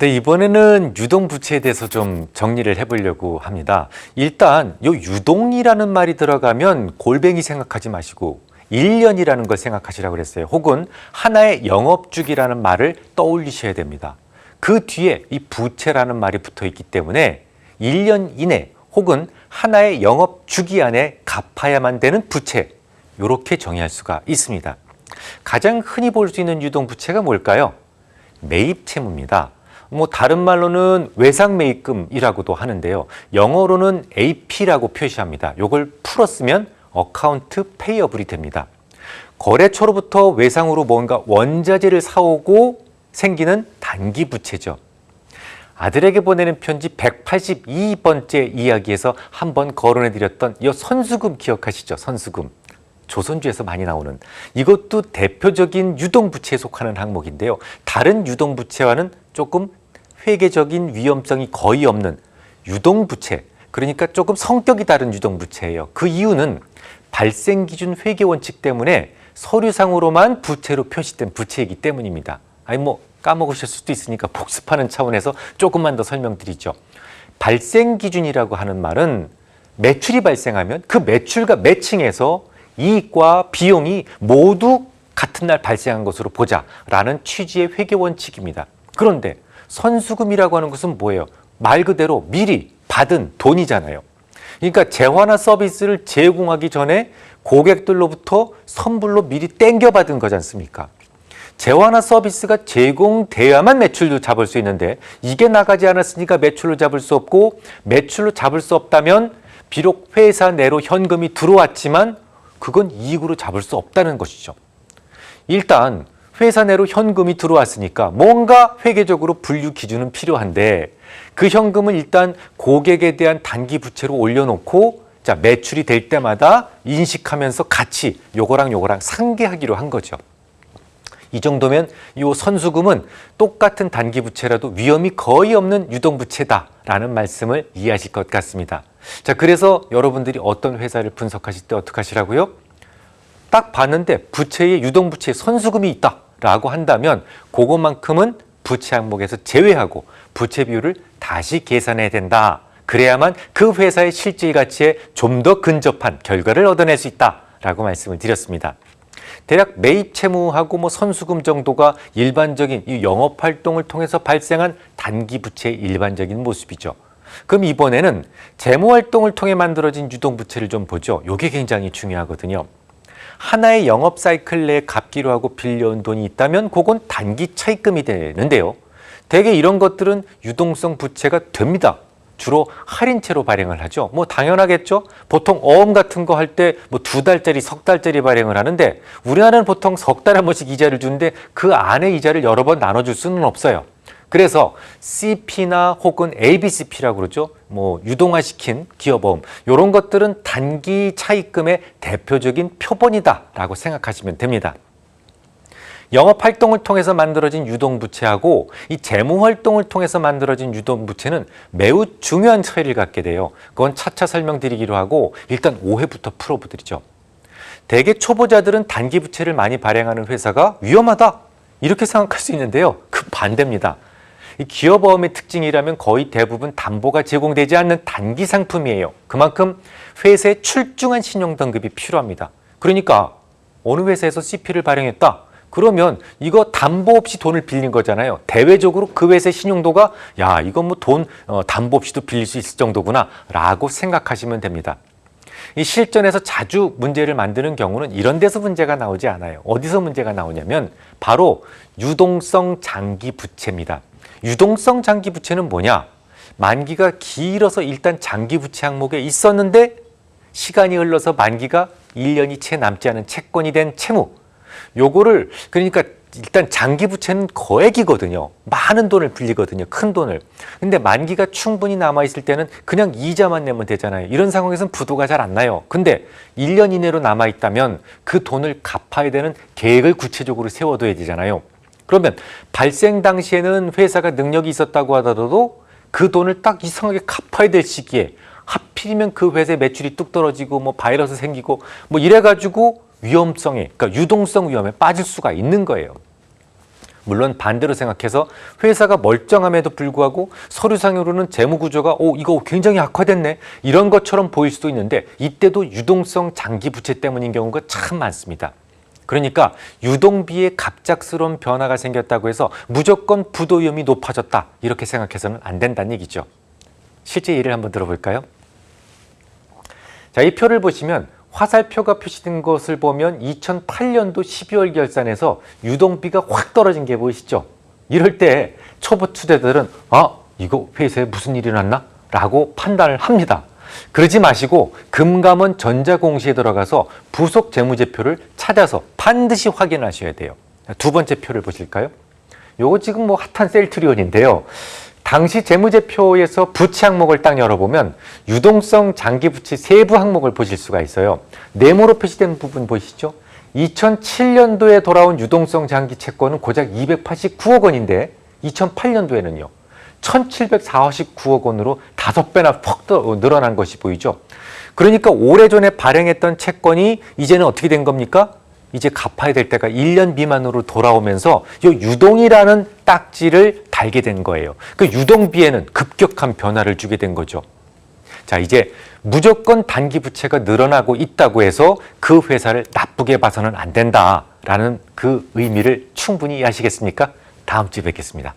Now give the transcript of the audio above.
네, 이번에는 유동 부채에 대해서 좀 정리를 해보려고 합니다. 일단 요 유동이라는 말이 들어가면 골뱅이 생각하지 마시고 1년이라는 걸 생각하시라고 그랬어요. 혹은 하나의 영업주기라는 말을 떠올리셔야 됩니다. 그 뒤에 이 부채라는 말이 붙어 있기 때문에 1년 이내 혹은 하나의 영업주기 안에 갚아야만 되는 부채 이렇게 정의할 수가 있습니다. 가장 흔히 볼 수 있는 유동 부채가 뭘까요? 매입 채무입니다. 뭐 다른 말로는 외상 매입금이라고도 하는데요. 영어로는 AP라고 표시합니다. 이걸 풀었으면 어카운트 페이어블이 됩니다. 거래처로부터 외상으로 뭔가 원자재를 사오고 생기는 단기 부채죠. 아들에게 보내는 편지 182번째 이야기에서 한번 거론해 드렸던 이 선수금 기억하시죠? 선수금. 조선주에서 많이 나오는 이것도 대표적인 유동부채에 속하는 항목인데요. 다른 유동부채와는 조금 회계적인 위험성이 거의 없는 유동부채, 그러니까 조금 성격이 다른 유동부채예요. 그 이유는 발생 기준 회계 원칙 때문에 서류상으로만 부채로 표시된 부채이기 때문입니다. 아니 뭐 까먹으실 수도 있으니까 복습하는 차원에서 조금만 더 설명드리죠. 발생 기준이라고 하는 말은 매출이 발생하면 그 매출과 매칭해서 이익과 비용이 모두 같은 날 발생한 것으로 보자라는 취지의 회계 원칙입니다. 그런데 선수금이라고 하는 것은 뭐예요? 말 그대로 미리 받은 돈이잖아요. 그러니까 재화나 서비스를 제공하기 전에 고객들로부터 선불로 미리 땡겨받은 거지 않습니까? 재화나 서비스가 제공돼야만 매출도 잡을 수 있는데 이게 나가지 않았으니까 매출로 잡을 수 없고 매출로 잡을 수 없다면 비록 회사 내로 현금이 들어왔지만 그건 이익으로 잡을 수 없다는 것이죠. 일단 회사 내로 현금이 들어왔으니까 뭔가 회계적으로 분류 기준은 필요한데 그 현금은 일단 고객에 대한 단기 부채로 올려놓고 자 매출이 될 때마다 인식하면서 같이 요거랑 요거랑 상계하기로 한 거죠. 이 정도면 이 선수금은 똑같은 단기 부채라도 위험이 거의 없는 유동 부채다라는 말씀을 이해하실 것 같습니다. 자, 그래서 여러분들이 어떤 회사를 분석하실 때 어떻게 하시라고요? 딱 봤는데 부채에 유동 부채에 선수금이 있다 라고 한다면 그것만큼은 부채 항목에서 제외하고 부채 비율을 다시 계산해야 된다. 그래야만 그 회사의 실질 가치에 좀 더 근접한 결과를 얻어낼 수 있다 라고 말씀을 드렸습니다. 대략 매입 채무하고 뭐 선수금 정도가 일반적인 이 영업 활동을 통해서 발생한 단기 부채의 일반적인 모습이죠. 그럼 이번에는 재무 활동을 통해 만들어진 유동 부채를 좀 보죠. 이게 굉장히 중요하거든요. 하나의 영업 사이클 내에 갚기로 하고 빌려온 돈이 있다면 그건 단기 차입금이 되는데요. 대개 이런 것들은 유동성 부채가 됩니다. 주로 할인채로 발행을 하죠. 뭐 당연하겠죠. 보통 어음 같은 거 할 때 뭐 두 달짜리, 석 달짜리 발행을 하는데 우리나라는 보통 석 달에 한 번씩 이자를 주는데 그 안에 이자를 여러 번 나눠줄 수는 없어요. 그래서 CP나 혹은 ABCP라고 그러죠. 뭐 유동화시킨 기업보험 이런 것들은 단기 차입금의 대표적인 표본이다라고 생각하시면 됩니다. 영업 활동을 통해서 만들어진 유동 부채하고 이 재무 활동을 통해서 만들어진 유동 부채는 매우 중요한 차이를 갖게 돼요. 그건 차차 설명드리기로 하고 일단 오해부터 풀어보드리죠. 대개 초보자들은 단기 부채를 많이 발행하는 회사가 위험하다 이렇게 생각할 수 있는데요. 그 반대입니다. 이 기업보험의 특징이라면 거의 대부분 담보가 제공되지 않는 단기 상품이에요. 그만큼 회사에 출중한 신용 등급이 필요합니다. 그러니까 어느 회사에서 CP를 발행했다. 그러면 이거 담보 없이 돈을 빌린 거잖아요. 대외적으로 그 회사의 신용도가 야 이건 뭐돈 어, 담보 없이도 빌릴 수 있을 정도구나 라고 생각하시면 됩니다. 이 실전에서 자주 문제를 만드는 경우는 이런 데서 문제가 나오지 않아요. 어디서 문제가 나오냐면 바로 유동성 장기 부채입니다. 유동성 장기 부채는 뭐냐? 만기가 길어서 일단 장기 부채 항목에 있었는데 시간이 흘러서 만기가 1년이 채 남지 않은 채권이 된 채무. 요거를 그러니까 일단 장기 부채는 거액이거든요. 많은 돈을 빌리거든요. 큰 돈을. 근데 만기가 충분히 남아 있을 때는 그냥 이자만 내면 되잖아요. 이런 상황에서는 부도가 잘 안 나요. 근데 1년 이내로 남아 있다면 그 돈을 갚아야 되는 계획을 구체적으로 세워둬야 되잖아요. 그러면 발생 당시에는 회사가 능력이 있었다고 하더라도 그 돈을 딱 이상하게 갚아야 될 시기에 하필이면 그 회사의 매출이 뚝 떨어지고 뭐 바이러스 생기고 뭐 이래가지고 위험성에 그러니까 유동성 위험에 빠질 수가 있는 거예요. 물론 반대로 생각해서 회사가 멀쩡함에도 불구하고 서류상으로는 재무 구조가 오 이거 굉장히 악화됐네 이런 것처럼 보일 수도 있는데 이때도 유동성 장기 부채 때문인 경우가 참 많습니다. 그러니까 유동비에 갑작스러운 변화가 생겼다고 해서 무조건 부도 위험이 높아졌다 이렇게 생각해서는 안 된다는 얘기죠. 실제 예를 한번 들어볼까요? 자, 이 표를 보시면 화살표가 표시된 것을 보면 2008년도 12월 결산에서 유동비가 확 떨어진 게 보이시죠? 이럴 때 초보 투자들은 아, 이거 회사에 무슨 일이 났나? 라고 판단을 합니다. 그러지 마시고 금감원 전자공시에 들어가서 부속 재무제표를 찾아서 반드시 확인하셔야 돼요. 두 번째 표를 보실까요? 요거 지금 뭐 핫한 셀트리온인데요. 당시 재무제표에서 부채 항목을 딱 열어보면 유동성 장기 부채 세부 항목을 보실 수가 있어요. 네모로 표시된 부분 보이시죠? 2007년도에 돌아온 유동성 장기 채권은 고작 289억 원인데 2008년도에는요. 1749억 원으로 다섯 배나 퍽더 늘어난 것이 보이죠. 그러니까 오래전에 발행했던 채권이 이제는 어떻게 된 겁니까? 이제 갚아야 될 때가 1년 미만으로 돌아오면서 이 유동이라는 딱지를 달게 된 거예요. 그 유동비에는 급격한 변화를 주게 된 거죠. 자, 이제 무조건 단기 부채가 늘어나고 있다고 해서 그 회사를 나쁘게 봐서는 안 된다라는 그 의미를 충분히 이해하시겠습니까? 다음 주에 뵙겠습니다.